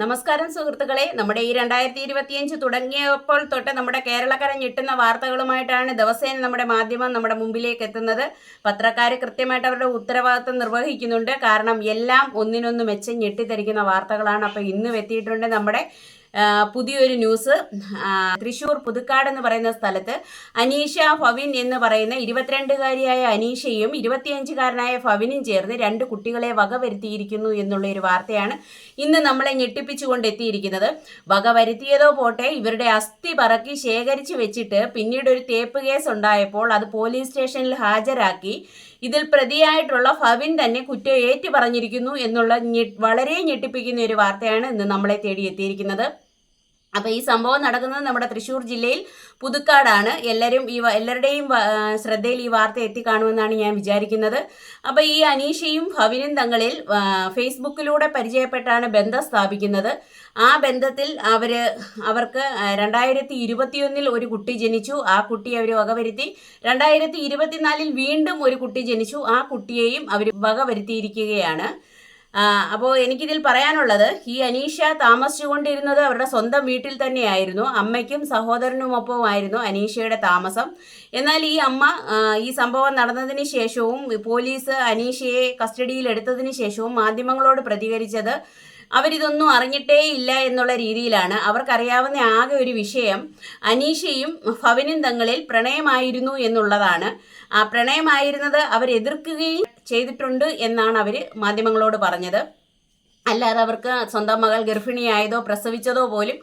നമസ്കാരം സുഹൃത്തുക്കളെ. നമ്മുടെ ഈ രണ്ടായിരത്തി ഇരുപത്തിയഞ്ച് തുടങ്ങിയപ്പോൾ തൊട്ട് നമ്മുടെ കേരളക്കര ഞെട്ടുന്ന വാർത്തകളുമായിട്ടാണ് ദിവസേന നമ്മുടെ മാധ്യമം നമ്മുടെ മുമ്പിലേക്ക് എത്തുന്നത്. പത്രക്കാർ കൃത്യമായിട്ട് അവരുടെ ഉത്തരവാദിത്വം നിർവഹിക്കുന്നുണ്ട്. കാരണം എല്ലാം ഒന്നിനൊന്ന് മെച്ചം ഞെട്ടിത്തരിക്കുന്ന വാർത്തകളാണ് അപ്പോൾ ഇന്നും എത്തിയിട്ടുണ്ട് നമ്മുടെ പുതിയൊരു ന്യൂസ്. തൃശൂർ പുതുക്കാട് എന്ന് പറയുന്ന സ്ഥലത്ത് അനീഷ ഫവിൻ എന്ന് പറയുന്ന ഇരുപത്തിരണ്ടുകാരിയായ അനീഷയും ഇരുപത്തിയഞ്ചുകാരനായ ഫവിനും ചേർന്ന് രണ്ട് കുട്ടികളെ വകവരുത്തിയിരിക്കുന്നു എന്നുള്ള ഒരു വാർത്തയാണ് ഇന്ന് നമ്മളെ ഞെട്ടിപ്പിച്ചുകൊണ്ട് എത്തിയിരിക്കുന്നത് വകവരുത്തിയതോ പോട്ടെ ഇവരുടെ അസ്ഥി പറക്കി ശേഖരിച്ച് വെച്ചിട്ട് പിന്നീട് ഒരു തേപ്പ് കേസ് ഉണ്ടായപ്പോൾ അത് പോലീസ് സ്റ്റേഷനിൽ ഹാജരാക്കി. ഇതിൽ പ്രതിയായിട്ടുള്ള ഫവിൻ തന്നെ കുറ്റം ഏറ്റു പറഞ്ഞിരിക്കുന്നു എന്നുള്ള വളരെ ഞെട്ടിപ്പിക്കുന്ന ഒരു വാർത്തയാണ് ഇന്ന് നമ്മളെ തേടി എത്തിയിരിക്കുന്നത് അപ്പോൾ ഈ സംഭവം നടക്കുന്നത് നമ്മുടെ തൃശ്ശൂർ ജില്ലയിൽ പുതുക്കാടാണ്. എല്ലാവരും ഈ എല്ലാവരുടെയും ശ്രദ്ധയിൽ ഈ വാർത്ത എത്തിക്കാണുമെന്നാണ് ഞാൻ വിചാരിക്കുന്നത്. അപ്പോൾ ഈ അനീഷയും ഭവിനും തങ്ങളിൽ ഫേസ്ബുക്കിലൂടെ പരിചയപ്പെട്ടാണ് ബന്ധം സ്ഥാപിക്കുന്നത്. ആ ബന്ധത്തിൽ അവർ അവർക്ക് രണ്ടായിരത്തി ഇരുപത്തിയൊന്നിൽ ഒരു കുട്ടി ജനിച്ചു. ആ കുട്ടി അവർ വകവരുത്തി. രണ്ടായിരത്തി ഇരുപത്തിനാലിൽ വീണ്ടും ഒരു കുട്ടി ജനിച്ചു. ആ കുട്ടിയെയും അവർ വകവരുത്തിയിരിക്കുകയാണ്. അപ്പോൾ എനിക്കിതിൽ പറയാനുള്ളത് ഈ അനീഷ താമസിച്ചുകൊണ്ടിരുന്നത് അവരുടെ സ്വന്തം വീട്ടിൽ തന്നെയായിരുന്നു. അമ്മയ്ക്കും സഹോദരനുമൊപ്പവുമായിരുന്നു അനീഷയുടെ താമസം. എന്നാൽ ഈ അമ്മ ഈ സംഭവം നടന്നതിന് ശേഷവും പോലീസ് അനീഷയെ കസ്റ്റഡിയിൽ എടുത്തതിന് ശേഷവും മാധ്യമങ്ങളോട് പ്രതികരിച്ചത് അവരിതൊന്നും അറിഞ്ഞിട്ടേ ഇല്ല എന്നുള്ള രീതിയിലാണ്. അവർക്കറിയാവുന്ന ആകെ ഒരു വിഷയം അനീഷയും ഭവനും തങ്ങളിൽ പ്രണയമായിരുന്നു എന്നുള്ളതാണ്. ആ പ്രണയമായിരുന്നത് അവർ എതിർക്കുകയും ചെയ്തിട്ടുണ്ട് എന്നാണ് അവർ മാധ്യമങ്ങളോട് പറഞ്ഞത്. അല്ലാതെ അവർക്ക് സ്വന്തം മകൾ ഗർഭിണിയായതോ പ്രസവിച്ചതോ പോലും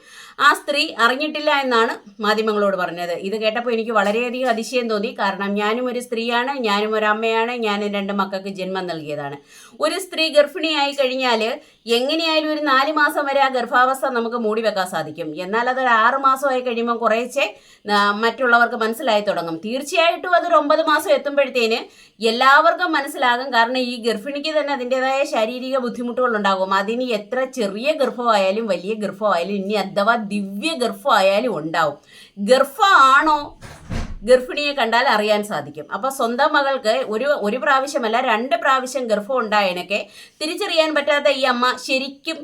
ആ സ്ത്രീ അറിഞ്ഞിട്ടില്ല എന്നാണ് മാധ്യമങ്ങളോട് പറഞ്ഞത്. ഇത് കേട്ടപ്പോൾ എനിക്ക് വളരെയധികം അതിശയം തോന്നി. കാരണം ഞാനും ഒരു സ്ത്രീയാണ് ഞാനും ഒരു അമ്മയാണ് ഞാനും രണ്ട് മക്കൾക്ക് ജന്മം നൽകിയതാണ്. ഒരു സ്ത്രീ ഗർഭിണിയായി കഴിഞ്ഞാൽ എങ്ങനെയായാലും ഒരു നാല് മാസം വരെ ആ ഗർഭാവസ്ഥ നമുക്ക് മൂടി വെക്കാൻ സാധിക്കും. എന്നാൽ അതൊരു ആറ് മാസമായി കഴിയുമ്പോൾ കുറേശ്ശെ മറ്റുള്ളവർക്ക് മനസ്സിലായി തുടങ്ങും. തീർച്ചയായിട്ടും അതൊരു ഒമ്പത് മാസം എത്തുമ്പോഴത്തേന് എല്ലാവർക്കും മനസ്സിലാകും. കാരണം ഈ ഗർഭിണിക്ക് തന്നെ അതിന്റെതായ ശാരീരിക ബുദ്ധിമുട്ടുകൾ ഉണ്ടാകും അതിന് എത്ര ചെറിയ ഗർഭമായാലും വലിയ ഗർഭമായാലും ഇനി അഥവാ ദിവ്യ ഗർഭമായാലും ഉണ്ടാവും. ഗർഭമാണോ ഗർഭിണിയെ കണ്ടാൽ അറിയാൻ സാധിക്കും. അപ്പോൾ സ്വന്തം മകൾക്ക് ഒരു ഒരു പ്രാവശ്യമല്ല രണ്ട് പ്രാവശ്യം ഗർഭം ഉണ്ടായതിനൊക്കെ തിരിച്ചറിയാൻ പറ്റാത്ത ഈ അമ്മ ശരിക്കും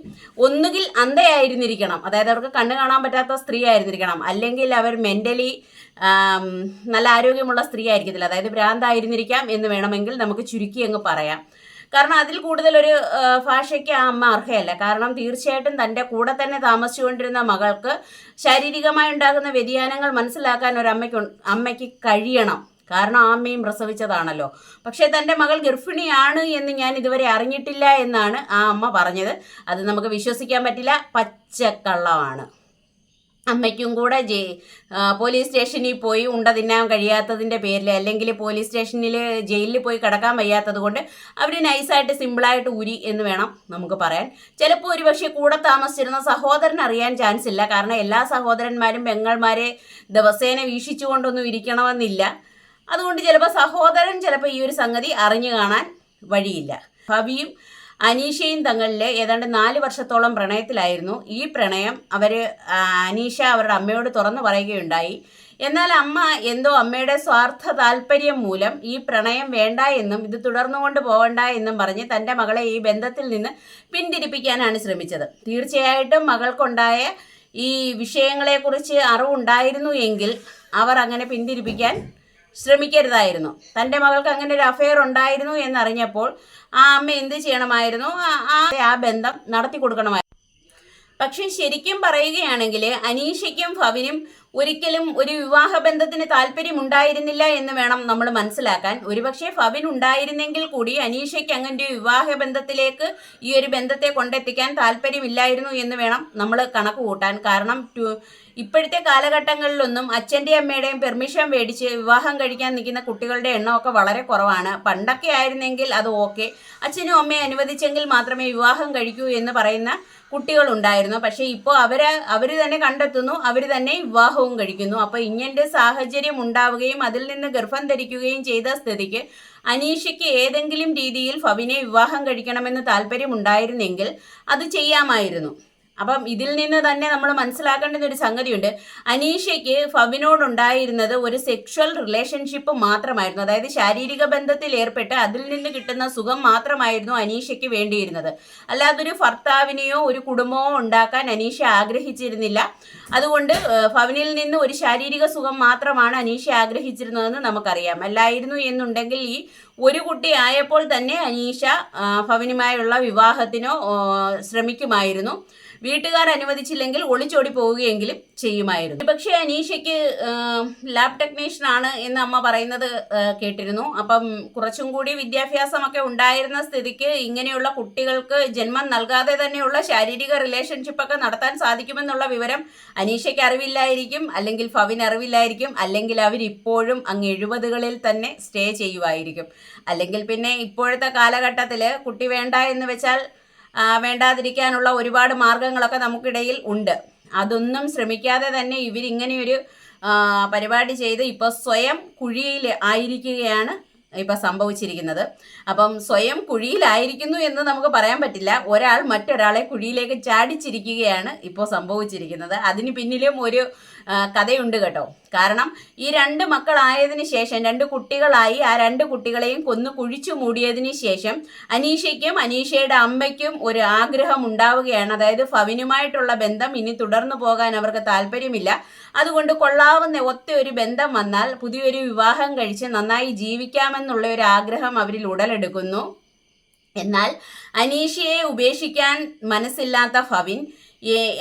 ഒന്നുകിൽ അന്ധയായിരുന്നിരിക്കണം. അതായത് അവർക്ക് കണ്ണു കാണാൻ പറ്റാത്ത സ്ത്രീ ആയിരുന്നിരിക്കണം അല്ലെങ്കിൽ അവർ മെന്റലി നല്ല ആരോഗ്യമുള്ള സ്ത്രീ ആയിരിക്കത്തില്ല അതായത് ഭ്രാന്തായിരുന്നിരിക്കാം എന്ന് വേണമെങ്കിൽ നമുക്ക് ചുരുക്കി അങ്ങ് പറയാം. കാരണം അതിൽ കൂടുതൽ ഒരു ഭാഷയ്ക്ക് ആ അമ്മ അർഹയല്ല. കാരണം തീർച്ചയായിട്ടും തന്റെ കൂടെ തന്നെ താമസിച്ചുകൊണ്ടിരുന്ന മകൾക്ക് ശാരീരികമായി ഉണ്ടാകുന്ന വ്യതിയാനങ്ങൾ മനസ്സിലാക്കാൻ ഒരു അമ്മയ്ക്ക് അമ്മയ്ക്ക് കഴിയണം. കാരണം ആ അമ്മയും പ്രസവിച്ചതാണല്ലോ. പക്ഷേ തന്റെ മകൾ ഗർഭിണിയാണ് എന്ന് ഞാൻ ഇതുവരെ അറിഞ്ഞിട്ടില്ല എന്നാണ് ആ അമ്മ പറഞ്ഞത്. അത് നമുക്ക് വിശ്വസിക്കാൻ പറ്റില്ല. പച്ചക്കള്ളമാണ്. അമ്മയ്ക്കും കൂടെ ജെ പോലീസ് സ്റ്റേഷനിൽ പോയി ഉണ്ട തിന്നാൻ കഴിയാത്തതിന്റെ പേരിൽ അല്ലെങ്കിൽ പോലീസ് സ്റ്റേഷനിൽ ജയിലിൽ പോയി കിടക്കാൻ വയ്യാത്തത് കൊണ്ട് അവർ നൈസായിട്ട് സിമ്പിളായിട്ട് ഊരി എന്ന് വേണം നമുക്ക് പറയാൻ. ചിലപ്പോൾ ഒരു പക്ഷേ കൂടെ താമസിച്ചിരുന്ന സഹോദരൻ അറിയാൻ ചാൻസ് ഇല്ല. കാരണം എല്ലാ സഹോദരന്മാരും പെങ്ങൾമാരെ ദിവസേന വീക്ഷിച്ചുകൊണ്ടൊന്നും ഇരിക്കണമെന്നില്ല. അതുകൊണ്ട് ചിലപ്പോൾ സഹോദരൻ ചിലപ്പോൾ ഈ ഒരു സംഗതി അറിഞ്ഞു കാണാൻ വഴിയില്ല. ഭവിയും അനീഷയും തങ്ങളിൽ ഏതാണ്ട് നാല് വർഷത്തോളം പ്രണയത്തിലായിരുന്നു. ഈ പ്രണയം അവർ അനീഷ അവരുടെ അമ്മയോട് തുറന്നു പറയുകയുണ്ടായി. എന്നാൽ അമ്മ എന്തോ അമ്മയുടെ സ്വാർത്ഥ താല്പര്യം മൂലം ഈ പ്രണയം വേണ്ട എന്നും ഇത് തുടർന്നുകൊണ്ട് പോകണ്ട എന്നും പറഞ്ഞ് തന്റെ മകളെ ഈ ബന്ധത്തിൽ നിന്ന് പിന്തിരിപ്പിക്കാനാണ് ശ്രമിച്ചത്. തീർച്ചയായിട്ടും മകൾക്കുണ്ടായ ഈ വിഷയങ്ങളെക്കുറിച്ച് അറിവുണ്ടായിരുന്നു എങ്കിൽ അവർ അങ്ങനെ പിന്തിരിപ്പിക്കാൻ ശ്രമിക്കരുതായിരുന്നു. തന്റെ മകൾക്ക് അങ്ങനെ ഒരു അഫെയർ ഉണ്ടായിരുന്നു എന്നറിഞ്ഞപ്പോൾ ആ അമ്മ എന്ത് ചെയ്യണമായിരുന്നു? ആ- ആ ബന്ധം നടത്തി കൊടുക്കണമായിരുന്നു പക്ഷെ ശരിക്കും പറയുകയാണെങ്കിൽ അനീഷയ്ക്കും ഫവിനും ഒരിക്കലും ഒരു വിവാഹ ബന്ധത്തിന് താല്പര്യം ഉണ്ടായിരുന്നില്ല എന്ന് വേണം നമ്മൾ മനസ്സിലാക്കാൻ. ഒരുപക്ഷെ ഫവിൻ ഉണ്ടായിരുന്നെങ്കിൽ കൂടി അനീഷയ്ക്ക് അങ്ങനെ വിവാഹ ബന്ധത്തിലേക്ക് ഈ ഒരു ബന്ധത്തെ കൊണ്ടെത്തിക്കാൻ താല്പര്യമില്ലായിരുന്നു എന്ന് വേണം നമ്മൾ കണക്ക് കൂട്ടാൻ. കാരണം ഇപ്പോഴത്തെ കാലഘട്ടങ്ങളിലൊന്നും അച്ഛന്റെയും അമ്മയുടെയും പെർമിഷൻ മേടിച്ച് വിവാഹം കഴിക്കാൻ നിൽക്കുന്ന കുട്ടികളുടെ എണ്ണമൊക്കെ വളരെ കുറവാണ്. പണ്ടൊക്കെ ആയിരുന്നെങ്കിൽ അത് ഓക്കെ. അച്ഛനും അമ്മയും അനുവദിച്ചെങ്കിൽ മാത്രമേ വിവാഹം കഴിക്കൂ എന്ന് പറയുന്ന കുട്ടികളുണ്ടായിരുന്നു. പക്ഷേ ഇപ്പോൾ അവർ അവർ തന്നെ കണ്ടെത്തുന്നു. അവർ തന്നെ വിവാഹവും കഴിക്കുന്നു. അപ്പോൾ ഇങ്ങനത്തെ സാഹചര്യം ഉണ്ടാവുകയും അതിൽ നിന്ന് ഗർഭം ധരിക്കുകയും ചെയ്ത സ്ഥിതിക്ക് അനീഷയ്ക്ക് ഏതെങ്കിലും രീതിയിൽ ഫവിനെ വിവാഹം കഴിക്കണമെന്ന് താല്പര്യമുണ്ടായിരുന്നെങ്കിൽ അത് ചെയ്യാമായിരുന്നു. അപ്പം ഇതിൽ നിന്ന് തന്നെ നമ്മൾ മനസ്സിലാക്കേണ്ടുന്ന ഒരു സംഗതിയുണ്ട്. അനീഷയ്ക്ക് ഫബിനോടുണ്ടായിരുന്നത് ഒരു സെക്ഷൽ റിലേഷൻഷിപ്പ് മാത്രമായിരുന്നു. അതായത് ശാരീരിക ബന്ധത്തിൽ ഏർപ്പെട്ട് അതിൽ നിന്ന് കിട്ടുന്ന സുഖം മാത്രമായിരുന്നു അനീഷയ്ക്ക് വേണ്ടിയിരുന്നത്. അല്ലാതെ ഒരു ഭർത്താവിനെയോ ഒരു കുടുംബമോ ഉണ്ടാക്കാൻ അനീഷ ആഗ്രഹിച്ചിരുന്നില്ല. അതുകൊണ്ട് ഫവിനിൽ നിന്ന് ഒരു ശാരീരിക സുഖം മാത്രമാണ് അനീഷ ആഗ്രഹിച്ചിരുന്നതെന്ന് നമുക്കറിയാം. അല്ലായിരുന്നു എന്നുണ്ടെങ്കിൽ ഈ ഒരു കുട്ടി ആയപ്പോൾ തന്നെ അനീഷ ഫവിനുമായുള്ള വിവാഹത്തിനോ ശ്രമിക്കുമായിരുന്നു. വീട്ടുകാർ അനുവദിച്ചില്ലെങ്കിൽ ഒളിച്ചോടി പോവുകയെങ്കിലും ചെയ്യുമായിരുന്നു. പക്ഷേ അനീഷയ്ക്ക് ലാബ് ടെക്നീഷ്യൻ ആണ് എന്ന് അമ്മ പറയുന്നത് കേട്ടിരുന്നു. അപ്പം കുറച്ചും കൂടി വിദ്യാഭ്യാസമൊക്കെ ഉണ്ടായിരുന്ന സ്ഥിതിക്ക് ഇങ്ങനെയുള്ള കുട്ടികൾക്ക് ജന്മം നൽകാതെ തന്നെയുള്ള ശാരീരിക റിലേഷൻഷിപ്പ് ഒക്കെ നടത്താൻ സാധിക്കുമെന്നുള്ള വിവരം അനീഷയ്ക്ക് അറിവില്ലായിരിക്കും അല്ലെങ്കിൽ ഫവിന് അറിവില്ലായിരിക്കും അല്ലെങ്കിൽ അവരിപ്പോഴും അങ്ങ് എഴുപതുകളിൽ തന്നെ സ്റ്റേ ചെയ്യുമായിരിക്കും അല്ലെങ്കിൽ പിന്നെ ഇപ്പോഴത്തെ കാലഘട്ടത്തിൽ കുട്ടി വേണ്ട എന്ന് വെച്ചാൽ വേണ്ടാതിരിക്കാനുള്ള ഒരുപാട് മാർഗങ്ങളൊക്കെ നമുക്കിടയിൽ ഉണ്ട്. അതൊന്നും ശ്രമിക്കാതെ തന്നെ ഇവരിങ്ങനെയൊരു പരിപാടി ചെയ്ത് ഇപ്പോൾ സ്വയം കുഴിയിൽ ആയിരിക്കുകയാണ് ഇപ്പം സംഭവിച്ചിരിക്കുന്നത്. അപ്പം സ്വയം കുഴിയിലായിരിക്കുന്നു എന്ന് നമുക്ക് പറയാൻ പറ്റില്ല. ഒരാൾ മറ്റൊരാളെ കുഴിയിലേക്ക് ചാടിച്ചിരിക്കുകയാണ് ഇപ്പോൾ സംഭവിച്ചിരിക്കുന്നത്. അതിന് പിന്നിലും ഒരു കഥയുണ്ട് കേട്ടോ. കാരണം ഈ രണ്ട് മക്കളായതിനു ശേഷം രണ്ട് കുട്ടികളായി ആ രണ്ട് കുട്ടികളെയും കൊന്നു കുഴിച്ചു മൂടിയതിന് ശേഷം അനീഷയ്ക്കും അനീഷയുടെ അമ്മയ്ക്കും ഒരു ആഗ്രഹം ഉണ്ടാവുകയാണ്. അതായത് ഫവിനുമായിട്ടുള്ള ബന്ധം ഇനി തുടർന്നു പോകാൻ അവർക്ക് താല്പര്യമില്ല. അതുകൊണ്ട് കൊള്ളാവുന്ന ഒത്ത ഒരു ബന്ധം വന്നാൽ പുതിയൊരു വിവാഹം കഴിച്ച് നന്നായി ജീവിക്കാമെന്നുള്ള ഒരു ആഗ്രഹം അവരിൽ ഉടലെടുക്കുന്നു. എന്നാൽ അനീഷയെ ഉപേക്ഷിക്കാൻ മനസ്സില്ലാത്ത ഫവിൻ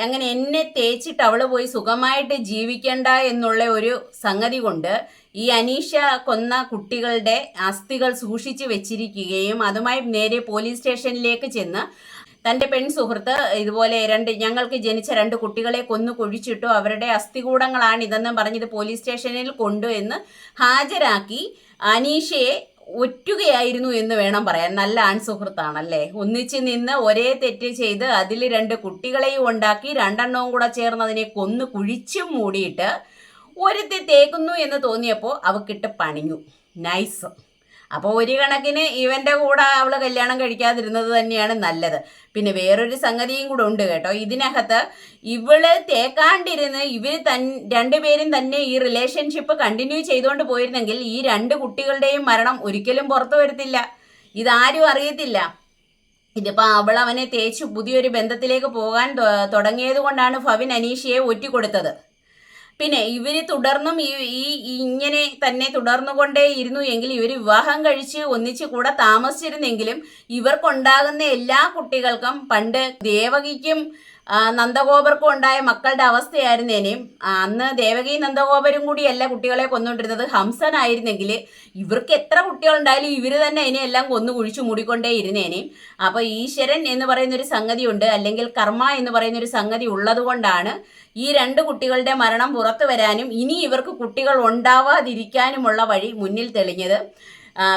അങ്ങനെ എന്നെ തേച്ചിട്ട് അവൾ പോയി സുഖമായിട്ട് ജീവിക്കണ്ട എന്നുള്ള ഒരു സംഗതി കൊണ്ട് ഈ അനീഷ കൊന്ന കുട്ടികളുടെ അസ്ഥികൾ സൂക്ഷിച്ചു വെച്ചിരിക്കുകയും അതുമായി നേരെ പോലീസ് സ്റ്റേഷനിലേക്ക് ചെന്ന് തന്റെ പെൺ സുഹൃത്ത് ഇതുപോലെ രണ്ട് ഞങ്ങൾക്ക് ജനിച്ച രണ്ട് കുട്ടികളെ കൊന്നു കുഴിച്ചിട്ടു അവരുടെ അസ്ഥികൂടങ്ങളാണ് ഇതെന്ന് പറഞ്ഞത് പോലീസ് സ്റ്റേഷനിൽ കൊണ്ടു എന്ന് ഹാജരാക്കി അനീഷയെ ഒറ്റുകയായിരുന്നു എന്ന് വേണം പറയാൻ. നല്ല ആൺസുഹൃത്താണല്ലേ ഒന്നിച്ച് നിന്ന് ഒരേ തെറ്റ് ചെയ്ത് അതിൽ രണ്ട് കുട്ടികളെയും ഉണ്ടാക്കി രണ്ടെണ്ണവും കൂടെ ചേർന്ന് അതിനെ കൊന്നു കുഴിച്ചും മൂടിയിട്ട് ഒരുത്തി തേക്കുന്നു എന്ന് തോന്നിയപ്പോൾ അവക്കിട്ട് പണിഞ്ഞു. നൈസ്. അപ്പോൾ ഒരു കണക്കിന് ഇവന്റെ കൂടെ അവൾ കല്യാണം കഴിക്കാതിരുന്നത് തന്നെയാണ് നല്ലത്. പിന്നെ വേറൊരു സംഗതിയും കൂടെ ഉണ്ട് കേട്ടോ. ഇതിനകത്ത് ഇവൾ തേക്കാണ്ടിരുന്ന് ഇവർ തൻ രണ്ടുപേരും തന്നെ ഈ റിലേഷൻഷിപ്പ് കണ്ടിന്യൂ ചെയ്തുകൊണ്ട് പോയിരുന്നെങ്കിൽ ഈ രണ്ട് കുട്ടികളുടെയും മരണം ഒരിക്കലും പുറത്തു വരത്തില്ല. ഇതാരും അറിയത്തില്ല. ഇതിപ്പോൾ അവൾ അവനെ തേച്ച് പുതിയൊരു ബന്ധത്തിലേക്ക് പോകാൻ തുടങ്ങിയത് കൊണ്ടാണ് ഫവിൻ അനീഷയെ ഒറ്റിക്കൊടുത്തത്. പിന്നെ ഇവർ തുടർന്നും ഈ ഇങ്ങനെ തന്നെ തുടർന്നുകൊണ്ടേ ഇരുന്നു എങ്കിൽ ഇവർ വിവാഹം കഴിച്ച് ഒന്നിച്ച് കൂടെ താമസിച്ചിരുന്നെങ്കിലും ഇവർക്കുണ്ടാകുന്ന എല്ലാ കുട്ടികൾക്കും പണ്ട് ദേവകിക്കും നന്ദഗോപർക്കും ഉണ്ടായ മക്കളുടെ അവസ്ഥയായിരുന്നേനെയും അന്ന് ദേവകി നന്ദഗോപരും കൂടിയല്ല കുട്ടികളെ കൊന്നുകൊണ്ടിരുന്നത് ഹംസനായിരുന്നെങ്കിൽ ഇവർക്ക് എത്ര കുട്ടികളുണ്ടായാലും ഇവർ തന്നെ അതിനെ എല്ലാം കൊന്നു കുഴിച്ചു മൂടിക്കൊണ്ടേ ഇരുന്നേനെയും അപ്പോൾ ഈശ്വരൻ എന്ന് പറയുന്നൊരു സംഗതിയുണ്ട്. അല്ലെങ്കിൽ കർമ്മ എന്ന് പറയുന്നൊരു സംഗതി ഉള്ളത് കൊണ്ടാണ് ഈ രണ്ട് കുട്ടികളുടെ മരണം പുറത്തു വരാനും ഇനി ഇവർക്ക് കുട്ടികൾ ഉണ്ടാവാതിരിക്കാനുമുള്ള വഴി മുന്നിൽ തെളിഞ്ഞത്.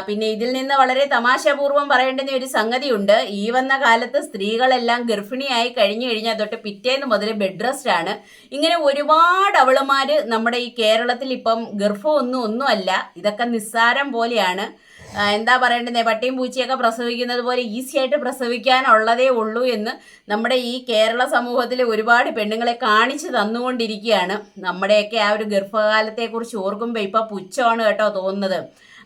പിന്നെ ഇതിൽ നിന്ന് വളരെ തമാശാപൂർവം പറയേണ്ടുന്ന ഒരു സംഗതിയുണ്ട്. ഈ വന്ന കാലത്ത് സ്ത്രീകളെല്ലാം ഗർഭിണിയായി കഴിഞ്ഞു കഴിഞ്ഞാൽ തൊട്ട് പിറ്റേന്ന് മുതൽ ബെഡ് റെസ്റ്റ് ആണ്. ഇങ്ങനെ ഒരുപാട് അവളുമാർ നമ്മുടെ ഈ കേരളത്തിൽ ഇപ്പം ഗർഭമൊന്നും ഒന്നുമല്ല. ഇതൊക്കെ നിസ്സാരം പോലെയാണ്. എന്താ പറയേണ്ടത്? പട്ടിയും പൂച്ചയൊക്കെ പ്രസവിക്കുന്നത് പോലെ ഈസി ആയിട്ട് പ്രസവിക്കാനുള്ളതേ ഉള്ളൂ എന്ന് നമ്മുടെ ഈ കേരള സമൂഹത്തിൽ ഒരുപാട് പെണ്ണുങ്ങളെ കാണിച്ചു തന്നുകൊണ്ടിരിക്കുകയാണ്. നമ്മുടെയൊക്കെ ആ ഒരു ഗർഭകാലത്തെക്കുറിച്ച് ഓർക്കുമ്പോൾ ഇപ്പൊ പുച്ഛമാണ് കേട്ടോ തോന്നുന്നത്.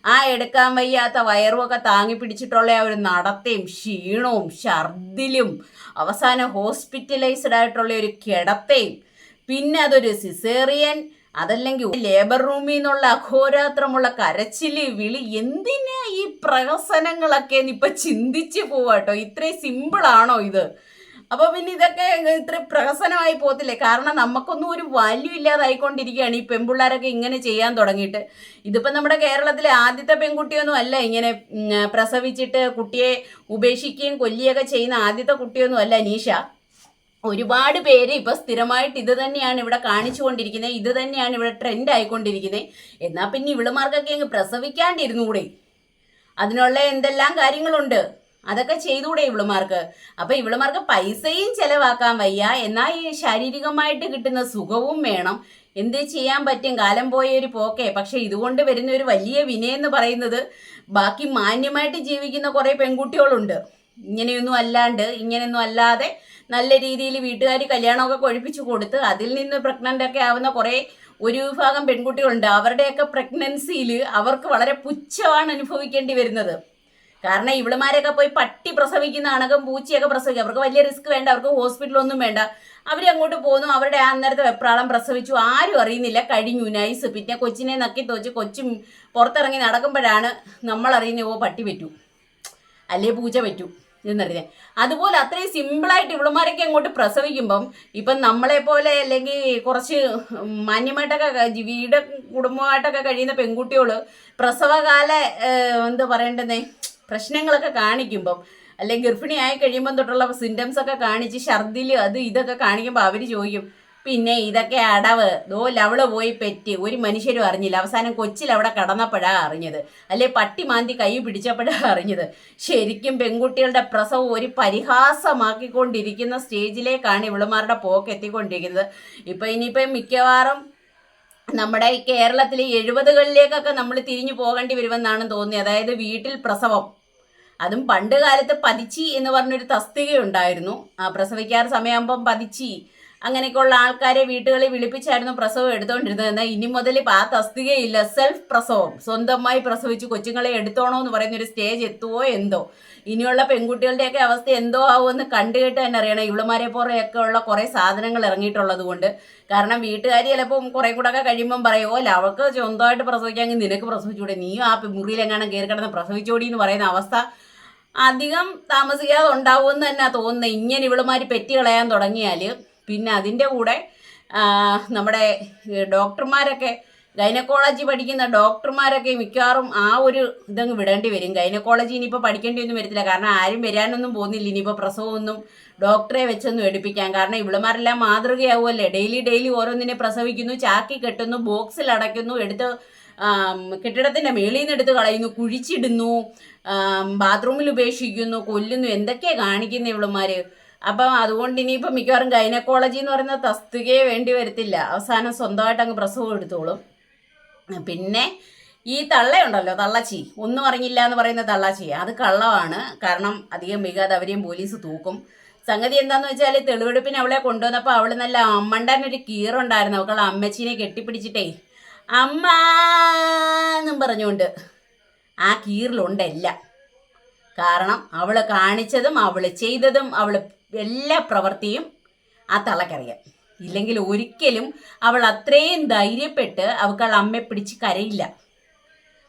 ആ എടുക്കാൻ വയ്യാത്ത വയറുമൊക്കെ താങ്ങി പിടിച്ചിട്ടുള്ള ആ ഒരു നടത്തയും ക്ഷീണവും ഛർദിലും അവസാനം ഹോസ്പിറ്റലൈസ്ഡ് ആയിട്ടുള്ള ഒരു കിടത്തയും. പിന്നെ അതൊരു സിസേറിയൻ അതല്ലെങ്കിൽ ലേബർ റൂമിൽ നിന്നുള്ള അഘോരാത്രമുള്ള കരച്ചിൽ വിളി എന്തിനാ ഈ പ്രഹസനങ്ങളൊക്കെ ഇപ്പൊ ചിന്തിച്ചു പോവാട്ടോ ഇത്രയും സിമ്പിൾ ആണോ ഇത്? അപ്പൊ പിന്നെ ഇതൊക്കെ ഇത്ര പ്രഹസനമായി പോകത്തില്ലേ? കാരണം നമുക്കൊന്നും ഒരു വാല്യൂ ഇല്ലാതായിക്കൊണ്ടിരിക്കുകയാണ് ഈ പെൺപിള്ളേരൊക്കെ ഇങ്ങനെ ചെയ്യാൻ തുടങ്ങിയിട്ട്. ഇതിപ്പോ നമ്മുടെ കേരളത്തിലെ ആദ്യത്തെ പെൺകുട്ടിയൊന്നും അല്ല ഇങ്ങനെ പ്രസവിച്ചിട്ട് കുട്ടിയെ ഉപേക്ഷിക്കുകയും കൊല്ലുകയൊക്കെ ചെയ്യുന്ന ആദ്യത്തെ കുട്ടിയൊന്നും അല്ല അനീഷ. ഒരുപാട് പേര് ഇപ്പൊ സ്ഥിരമായിട്ട് ഇത് തന്നെയാണ് ഇവിടെ കാണിച്ചുകൊണ്ടിരിക്കുന്നത് ഇത് തന്നെയാണ് ഇവിടെ ട്രെൻഡ് ആയിക്കൊണ്ടിരിക്കുന്നത്. എന്നാ പിന്നെ ഇവളുമാർക്കൊക്കെ അങ്ങ് പ്രസവിക്കാണ്ടിരുന്നുകൂടെ അതിനുള്ള എന്തെല്ലാം കാര്യങ്ങളുണ്ട്? അതൊക്കെ ചെയ്തുകൂടെ ഇവിളമാർക്ക്. അപ്പൊ ഇവിളമാർക്ക് പൈസയും ചെലവാക്കാൻ വയ്യ. എന്നാ ഈ ശാരീരികമായിട്ട് കിട്ടുന്ന സുഖവും വേണം. എന്ത് ചെയ്യാൻ പറ്റും? കാലം പോയ ഒരു പോക്കെ. പക്ഷെ ഇതുകൊണ്ട് വരുന്ന ഒരു വലിയ വിനയം എന്ന് പറയുന്നത് ബാക്കി മാന്യമായിട്ട് ജീവിക്കുന്ന കുറെ പെൺകുട്ടികളുണ്ട്. ഇങ്ങനെയൊന്നും അല്ലാണ്ട് ഇങ്ങനെയൊന്നും അല്ലാതെ നല്ല രീതിയിൽ വീട്ടുകാർ കല്യാണമൊക്കെ കൊഴിപ്പിച്ചു കൊടുത്ത് അതിൽ നിന്ന് പ്രഗ്നന്റ് ഒക്കെ ആവുന്ന കുറേ ഒരു വിഭാഗം പെൺകുട്ടികളുണ്ട്. അവരുടെയൊക്കെ പ്രഗ്നൻസിയിൽ അവർക്ക് വളരെ പുച്ഛമാണ് അനുഭവിക്കേണ്ടി വരുന്നത്. കാരണം ഇവളുമാരൊക്കെ പോയി പട്ടി പ്രസവിക്കുന്ന അണകം പൂച്ചയൊക്കെ പ്രസവിക്കും. അവർക്ക് വലിയ റിസ്ക് വേണ്ട അവർക്ക് ഹോസ്പിറ്റലൊന്നും വേണ്ട. അവർ അങ്ങോട്ട് പോന്നു അവരുടെ ആ നേരത്തെ വെപ്രാളം പ്രസവിച്ചു. ആരും അറിയുന്നില്ല. കഴിഞ്ഞു നൈസ് പിന്നെ കൊച്ചിനെ നക്കി തോച്ച് കൊച്ചും പുറത്തിറങ്ങി നടക്കുമ്പോഴാണ് നമ്മൾ അറിയുന്നത് ഓ പട്ടി പറ്റൂ. അല്ലേ പൂച്ച പറ്റൂ. എന്നറിയാം അതുപോലെ അത്രയും സിമ്പിളായിട്ട് ഇവളുമാരൊക്കെ അങ്ങോട്ട് പ്രസവിക്കുമ്പം ഇപ്പം നമ്മളെ പോലെ അല്ലെങ്കിൽ കുറച്ച് മാന്യമായിട്ടൊക്കെ വീട് കുടുംബമായിട്ടൊക്കെ കഴിയുന്ന പെൺകുട്ടികൾ പ്രസവകാല എന്താ പറയേണ്ടതേ? പ്രശ്നങ്ങളൊക്കെ കാണിക്കുമ്പം അല്ലെങ്കിൽ ഗർഭിണിയായി കഴിയുമ്പം തൊട്ടുള്ള സിംറ്റംസ് ഒക്കെ കാണിച്ച് ഛർദിൽ അത് ഇതൊക്കെ കാണിക്കുമ്പോൾ അവർ ചോദിക്കും പിന്നെ ഇതൊക്കെ അടവ്. ദോ ലവൾ പോയി പെറ്റി. ഒരു മനുഷ്യരും അറിഞ്ഞില്ല. അവസാനം കൊച്ചിൽ അവിടെ കടന്നപ്പോഴാ അറിഞ്ഞത്. അല്ലെ പട്ടി മാന്തി കൈ പിടിച്ചപ്പോഴാ അറിഞ്ഞത്. ശരിക്കും പെൺകുട്ടികളുടെ പ്രസവം ഒരു പരിഹാസമാക്കിക്കൊണ്ടിരിക്കുന്ന സ്റ്റേജിലേക്കാണ് ഇവളുമാരുടെ പോക്ക് എത്തിക്കൊണ്ടിരിക്കുന്നത്. ഇപ്പൊ ഇനിയിപ്പം മിക്കവാറും നമ്മുടെ ഈ കേരളത്തിലെ എഴുപതുകളിലേക്കൊക്കെ നമ്മൾ തിരിഞ്ഞു പോകേണ്ടി വരുമെന്നാണ് തോന്നിയത്. അതായത് വീട്ടിൽ പ്രസവം. അതും പണ്ട് കാലത്ത് പതിച്ചി എന്ന് പറഞ്ഞൊരു തസ്തിക ഉണ്ടായിരുന്നു ആ പ്രസവിക്കാറ് സമയമാകുമ്പം പതിച്ചി. അങ്ങനെയൊക്കെയുള്ള ആൾക്കാരെ വീട്ടുകളിൽ വിളിപ്പിച്ചായിരുന്നു പ്രസവം എടുത്തുകൊണ്ടിരുന്നത് എന്നാൽ ഇനി മുതൽ ആ തസ്തികയില്ല സെൽഫ് പ്രസവം. സ്വന്തമായി പ്രസവിച്ച് കൊച്ചുങ്ങളെ എടുത്തോണോ എന്ന് പറയുന്ന ഒരു സ്റ്റേജ് എത്തുവോ എന്തോ? ഇനിയുള്ള പെൺകുട്ടികളുടെയൊക്കെ അവസ്ഥ എന്തോ ആവുമെന്ന് കണ്ടു കേട്ട് തന്നെ അറിയണം. ഇവളുമാരെ പോലെയൊക്കെ ഉള്ള കുറേ സാധനങ്ങൾ ഇറങ്ങിയിട്ടുള്ളത് കൊണ്ട്. കാരണം വീട്ടുകാർ ചിലപ്പം കുറേ കൂടെ ഒക്കെ കഴിയുമ്പം പറയും ഓല അവൾക്ക് സ്വന്തമായിട്ട് പ്രസവിക്കാമെങ്കിൽ നിനക്ക് പ്രസവിച്ചൂടെ. നീയും ആ മുറിയിലെങ്ങാനും കയറി കിടന്ന് പ്രസവിച്ചോടി എന്ന് പറയുന്ന അവസ്ഥ അധികം താമസിക്കാതെ ഉണ്ടാവുമെന്ന് തന്നെ തോന്നുന്നത്. ഇങ്ങനെ ഇവളുമാർ പെറ്റി കളയാൻ തുടങ്ങിയാൽ പിന്നെ അതിന്റെ കൂടെ നമ്മുടെ ഡോക്ടർമാരൊക്കെ ഗൈനക്കോളജി പഠിക്കുന്ന ഡോക്ടർമാരൊക്കെ മിക്കവാറും ആ ഒരു ഇതങ്ങ് വിടേണ്ടി വരും. ഗൈനക്കോളജി ഇനിയിപ്പോൾ പഠിക്കേണ്ടിയൊന്നും വരത്തില്ല. കാരണം ആരും വരാനൊന്നും പോകുന്നില്ല. ഇനിയിപ്പോൾ പ്രസവമൊന്നും ഡോക്ടറെ വെച്ചൊന്നും എടുപ്പിക്കാൻ. കാരണം ഇവിളമാരെല്ലാം മാതൃകയാവുമല്ലേ? ഡെയിലി ഡെയിലി ഓരോന്നിനെ പ്രസവിക്കുന്നു ചാക്കി കെട്ടുന്നു ബോക്സിൽ അടയ്ക്കുന്നു എടുത്ത് കെട്ടിടത്തിന്റെ മേളിൽ നിന്ന് എടുത്ത് കളയുന്നു കുഴിച്ചിടുന്നു ബാത്റൂമിൽ ഉപേക്ഷിക്കുന്നു കൊല്ലുന്നു. എന്തൊക്കെയാണ് കാണിക്കുന്നത് ഇവളുമാര്? അപ്പം അതുകൊണ്ട് ഇനിയിപ്പം മിക്കവാറും ഗൈനക്കോളജി എന്ന് പറയുന്ന തസ്തികയെ വേണ്ടി വരത്തില്ല. അവസാനം സ്വന്തമായിട്ട് അങ്ങ് പ്രസവം എടുത്തോളും. പിന്നെ ഈ തള്ളയുണ്ടല്ലോ തള്ളച്ചി. ഒന്നും അറിഞ്ഞില്ല എന്ന് പറയുന്ന തള്ളച്ചി. അത് കള്ളമാണ്. കാരണം അധികം മികാതെ അവരെയും പോലീസ് തൂക്കും. സംഗതി എന്താന്ന് വെച്ചാൽ തെളിവെടുപ്പിന് അവളെ കൊണ്ടുവന്നപ്പോൾ അവൾ നല്ല അമ്മണ്ടാൻ ഒരു കീറുണ്ടായിരുന്നു അവൾ അമ്മച്ചീനെ കെട്ടിപ്പിടിച്ചിട്ടേ അമ്മ എന്നും പറഞ്ഞുകൊണ്ട് ആ കീറിലുണ്ടല്ല. കാരണം അവൾ കാണിച്ചതും അവൾ ചെയ്തതും അവൾ എല്ലാ പ്രവൃത്തിയും ആ തള്ളക്കറിയാം. ഇല്ലെങ്കിൽ ഒരിക്കലും അവൾ അത്രയും ധൈര്യപ്പെട്ട് അവൾക്ക് അമ്മയെ പിടിച്ച് കരയില്ല.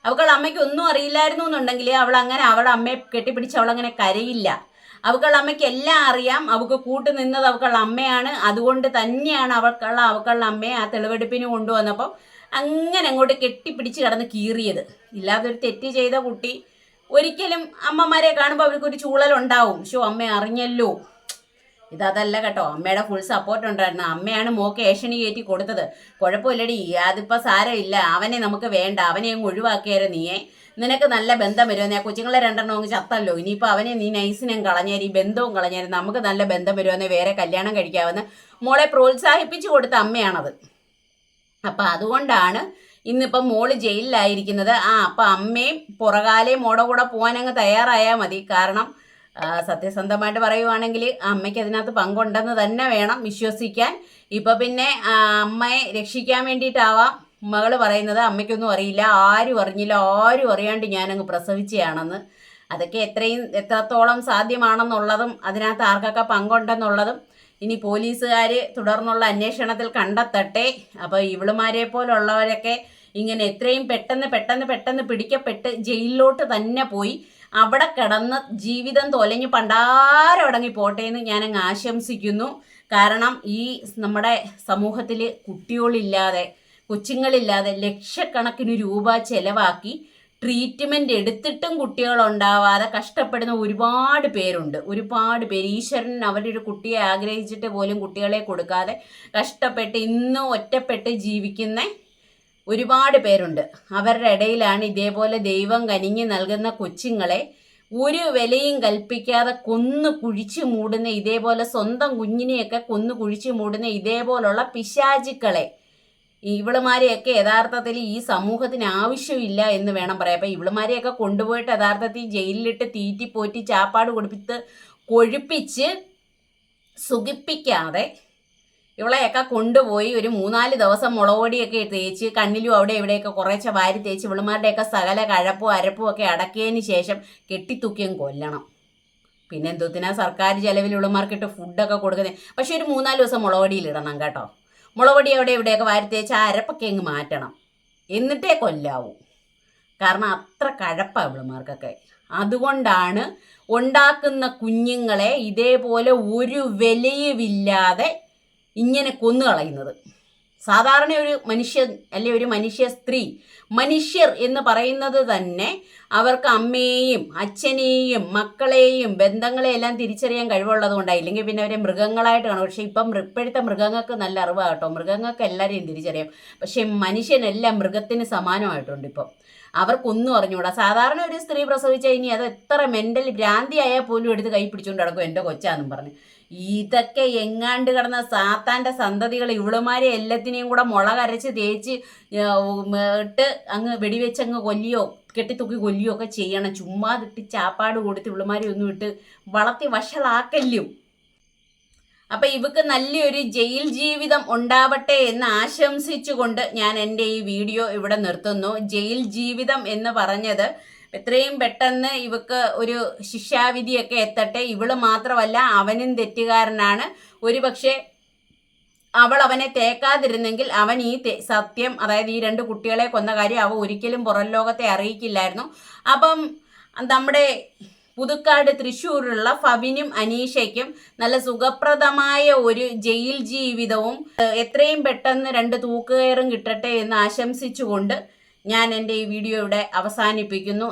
അവൾക്ക് അമ്മയ്ക്ക് ഒന്നും അറിയില്ലായിരുന്നു എന്നുണ്ടെങ്കിൽ അവൾ അങ്ങനെ അവളുടെ അമ്മയെ കെട്ടിപ്പിടിച്ച് അവൾ അങ്ങനെ കരയില്ല. അവൾ അമ്മയ്ക്ക് എല്ലാം അറിയാം. അവൾക്ക് കൂട്ടു നിന്നത് അവൾക്കുള്ള അമ്മയാണ്. അതുകൊണ്ട് തന്നെയാണ് അവൾക്കുള്ള അവൾക്കുള്ള അമ്മയെ ആ തെളിവെടുപ്പിന് കൊണ്ടുവന്നപ്പോൾ അങ്ങനെ അങ്ങോട്ട് കെട്ടിപ്പിടിച്ച് കിടന്ന് കീറിയത്. ഇല്ലാതൊരു തെറ്റ് ചെയ്ത കുട്ടി ഒരിക്കലും അമ്മമാരെ കാണുമ്പോൾ അവർക്കൊരു ചൂളലുണ്ടാവും. ഷോ അമ്മ അറിഞ്ഞല്ലോ. ഇതല്ല കേട്ടോ. അമ്മയുടെ ഫുൾ സപ്പോർട്ട് ഉണ്ടായിരുന്നു. അമ്മയാണ് മോക്ക് ഏഷണി കയറ്റി കൊടുത്തത്. കുഴപ്പമില്ലടി. അതിപ്പോൾ സാരമില്ല. അവനെ നമുക്ക് വേണ്ട. അവനെ അങ്ങ് ഒഴിവാക്കിയായിരുന്നു നീയെ. നിനക്ക് നല്ല ബന്ധം വരുമെന്ന് ആ കൊച്ചുങ്ങളെ രണ്ടെണ്ണം അങ്ങ് ചത്തല്ലോ. ഇനിയിപ്പോൾ അവനെ നീ നൈസിനും കളഞ്ഞേരി ഈ ബന്ധവും കളഞ്ഞേരി നമുക്ക് നല്ല ബന്ധം വരുമെന്ന് വേറെ കല്യാണം കഴിക്കാമെന്ന് മോളെ പ്രോത്സാഹിപ്പിച്ചു കൊടുത്ത അമ്മയാണത്. അപ്പം അതുകൊണ്ടാണ് ഇന്നിപ്പം മോൾ ജയിലിലായിരിക്കുന്നത്. ആ അപ്പം അമ്മയും പുറകാലയും മോടെ കൂടെ പോകാനങ്ങ് തയ്യാറായാൽ മതി. കാരണം സത്യസന്ധമായിട്ട് പറയുവാണെങ്കിൽ അമ്മയ്ക്ക് അതിനകത്ത് പങ്കുണ്ടെന്ന് തന്നെ വേണം വിശ്വസിക്കാൻ. ഇപ്പൊ പിന്നെ അമ്മയെ രക്ഷിക്കാൻ വേണ്ടിയിട്ടാവാം മകൾ പറയുന്നത്. അമ്മയ്ക്കൊന്നും അറിയില്ല. ആരും അറിഞ്ഞില്ല. ആരും അറിയാണ്ട് ഞാനങ്ങ് പ്രസവിച്ചയാണെന്ന്. അതൊക്കെ എത്രയും എത്രത്തോളം സാധ്യമാണെന്നുള്ളതും അതിനകത്ത് ആർക്കൊക്കെ പങ്കുണ്ടെന്നുള്ളതും ഇനി പോലീസുകാർ തുടർന്നുള്ള അന്വേഷണത്തിൽ കണ്ടെത്തട്ടെ. അപ്പോൾ ഇവളുമാരെ പോലുള്ളവരൊക്കെ ഇങ്ങനെ എത്രയും പെട്ടെന്ന് പെട്ടെന്ന് പെട്ടെന്ന് പിടിക്കപ്പെട്ട് ജയിലിലോട്ട് തന്നെ പോയി. അവിടെ കിടന്ന് ജീവിതം തൊലഞ്ഞ് പണ്ടാരടങ്ങി പോട്ടെ എന്ന് അങ്ങ് ആശംസിക്കുന്നു. കാരണം ഈ നമ്മുടെ സമൂഹത്തിൽ കുട്ടികളില്ലാതെ കൊച്ചുങ്ങളില്ലാതെ ലക്ഷക്കണക്കിന് രൂപ ചെലവാക്കി ട്രീറ്റ്മെന്റ് എടുത്തിട്ടും കുട്ടികളുണ്ടാവാതെ കഷ്ടപ്പെടുന്ന ഒരുപാട് പേരുണ്ട്. ഒരുപാട് പേര്. ഈശ്വരൻ അവരുടെ ഒരു കുട്ടിയെ ആഗ്രഹിച്ചിട്ട് പോലും കുട്ടികളെ കൊടുക്കാതെ കഷ്ടപ്പെട്ട് ഇന്നും ഒറ്റപ്പെട്ട് ജീവിക്കുന്ന ഒരുപാട് പേരുണ്ട്. അവരുടെ ഇടയിലാണ് ഇതേപോലെ ദൈവം കനിഞ്ഞു നൽകുന്ന കൊച്ചുങ്ങളെ ഒരു വിലയും കൽപ്പിക്കാതെ കൊന്നു കുഴിച്ചു മൂടുന്ന ഇതേപോലെ സ്വന്തം കുഞ്ഞിനെയൊക്കെ കൊന്നു കുഴിച്ചു മൂടുന്ന ഇതേപോലുള്ള പിശാചുക്കളെ. ഇവളുമാരെയൊക്കെ യഥാർത്ഥത്തിൽ ഈ സമൂഹത്തിന് ആവശ്യമില്ല എന്ന് വേണം പറയാം അപ്പം ഇവളുമാരെയൊക്കെ കൊണ്ടുപോയിട്ട് യഥാർത്ഥത്തിൽ ജയിലിലിട്ട് തീറ്റി പോറ്റി ചാപ്പാട് കൊടുപ്പിച്ച് കൊഴുപ്പിച്ച് സുഖിപ്പിക്കാതെ ഇവളെയൊക്കെ കൊണ്ടുപോയി ഒരു മൂന്നാൽ ദിവസം മുളകൊടിയൊക്കെ തേച്ച് കണ്ണിലും അവിടെ ഇവിടെയൊക്കെ കുറേശ്ശെ വാരി തേച്ച് ഇവളുമാരുടെയൊക്കെ സകല കഴപ്പും അരപ്പും ഒക്കെ അടക്കിയതിന് ശേഷം കെട്ടിത്തൂക്കിയും കൊല്ലണം. പിന്നെ എന്തോത്തിനാ സർക്കാർ ചെലവിൽ ഇവളുമാർക്കിട്ട് ഫുഡൊക്കെ കൊടുക്കുന്നത് പക്ഷെ ഒരു മൂന്നാൽ ദിവസം മുളകൊടിയിലിടണം കേട്ടോ. മുളകൊടി അവിടെ ഇവിടെയൊക്കെ വാരി തേച്ച് ആ അരപ്പൊക്കെ അങ്ങ് മാറ്റണം. എന്നിട്ടേ കൊല്ലാവൂ. കാരണം അത്ര കഴപ്പാണ് ഇവളുമാർക്കൊക്കെ. അതുകൊണ്ടാണ് ഉണ്ടാക്കുന്ന കുഞ്ഞുങ്ങളെ ഇതേപോലെ ഒരു വിലയുമില്ലാതെ ഇങ്ങനെ കൊന്നു കളയുന്നത് സാധാരണ ഒരു മനുഷ്യൻ അല്ലെ ഒരു മനുഷ്യ സ്ത്രീ മനുഷ്യർ എന്ന് പറയുന്നത് തന്നെ അവർക്ക് അമ്മയെയും അച്ഛനെയും മക്കളെയും ബന്ധങ്ങളെയെല്ലാം തിരിച്ചറിയാൻ കഴിവുള്ളത് കൊണ്ടാണ്. ഇല്ലെങ്കിൽ പിന്നെ അവരെ മൃഗങ്ങളായിട്ട് കാണും. പക്ഷേ ഇപ്പം ഇപ്പോഴത്തെ മൃഗങ്ങൾക്ക് നല്ല അറിവാണ് കേട്ടോ. മൃഗങ്ങൾക്ക് എല്ലാവരെയും തിരിച്ചറിയാം. പക്ഷേ മനുഷ്യനെല്ലാം മൃഗത്തിന് സമാനമായിട്ടുണ്ട് ഇപ്പം. അവർക്കൊന്നും അറിഞ്ഞുകൂടാ. സാധാരണ ഒരു സ്ത്രീ പ്രസവിച്ച് ഇനി അത് എത്ര മെന്റൽ ഭ്രാന്തിയായാൽ പോലും എടുത്ത് കൈ പിടിച്ചുകൊണ്ട് നടക്കും. എന്റെ കൊച്ചാന്നും പറഞ്ഞ്. ഇതൊക്കെ എങ്ങാണ്ട് കിടന്ന സാത്താന്റെ സന്തതികൾ ഇവളുമാരെ എല്ലാത്തിനെയും കൂടെ മുള കരച്ച് തേച്ച് ഇട്ട് അങ്ങ് വെടിവെച്ച് അങ്ങ് കൊല്ലിയോ കെട്ടിത്തൂക്കി കൊല്ലിയോ ഒക്കെ ചെയ്യണം. ചുമ്മാതിട്ട് ചാപ്പാട് കൊടുത്ത് ഇവളുമാരെ ഒന്നും ഇട്ട് വളർത്തി വഷളാക്കല്ലും. അപ്പൊ ഇവക്ക് നല്ലൊരു ജയിൽ ജീവിതം ഉണ്ടാവട്ടെ എന്ന് ആശംസിച്ചുകൊണ്ട് ഞാൻ എന്റെ ഈ വീഡിയോ ഇവിടെ നിർത്തുന്നു. ജയിൽ ജീവിതം എന്ന് പറഞ്ഞത് എത്രയും പെട്ടെന്ന് ഇവക്ക് ഒരു ശിക്ഷാവിധിയൊക്കെ എത്തട്ടെ. ഇവൾ മാത്രമല്ല അവനും തെറ്റുകാരനാണ്. ഒരു പക്ഷേ അവൾ അവനെ തേക്കാതിരുന്നെങ്കിൽ അവൻ ഈ സത്യം അതായത് ഈ രണ്ട് കുട്ടികളെ കൊന്ന കാര്യം അവ ഒരിക്കലും പുറം ലോകത്തെ അറിയിക്കില്ലായിരുന്നു. അപ്പം നമ്മുടെ പുതുക്കാട് തൃശ്ശൂരിലുള്ള ഫബിനും അനീഷയ്ക്കും നല്ല സുഖപ്രദമായ ഒരു ജയിൽ ജീവിതവും എത്രയും പെട്ടെന്ന് രണ്ട് തൂക്കുകയറും കിട്ടട്ടെ എന്ന് ആശംസിച്ചുകൊണ്ട് ഞാൻ എന്റെ ഈ വീഡിയോ ഇവിടെ അവസാനിപ്പിക്കുന്നു.